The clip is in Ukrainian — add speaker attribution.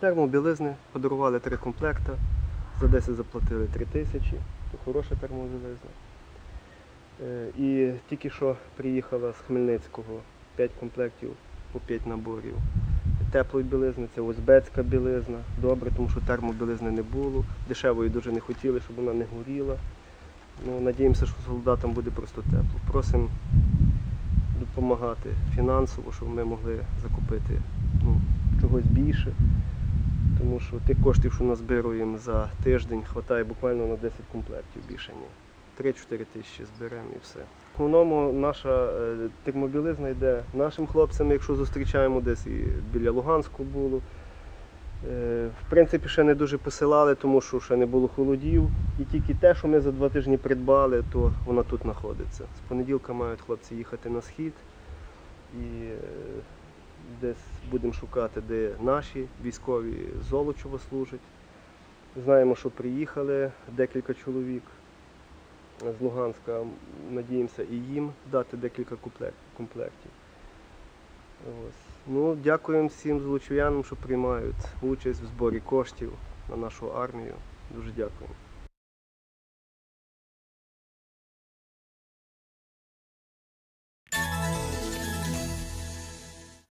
Speaker 1: Термобілизни подарували три комплекти. За 10 заплатили 3 тисячі. То хороша термобілизна. Е, І тільки що приїхала з Хмельницького 5 комплектів по 5 наборів. Теплої білизни, це узбецька білизна. Добре, тому що термобілизни не було. Дешевої дуже не хотіли, щоб вона не горіла. Ну, надіємося, що солдатам буде просто тепло. Просимо допомагати фінансово, щоб ми могли закупити ну, чогось більше. Тому що тих коштів, що назбируємо за тиждень, вистачає буквально на 10 комплектів більше ні. 3-4 тисячі зберемо і все. В основному наша е, термобілизна йде нашим хлопцям, якщо зустрічаємо десь і біля Луганську було. Е, В принципі, ще не дуже посилали, тому що ще не було холодів. І тільки те, що ми за два тижні придбали, то вона тут знаходиться. З понеділка мають хлопці їхати на схід і десь будемо шукати, де наші військові з Золочева служать. Знаємо, що приїхали декілька чоловік з Луганська. Надіємося і їм дати декілька комплектів. Ось. Ну, дякуємо всім злочів'янам, що приймають участь в зборі коштів на нашу армію. Дуже дякуємо.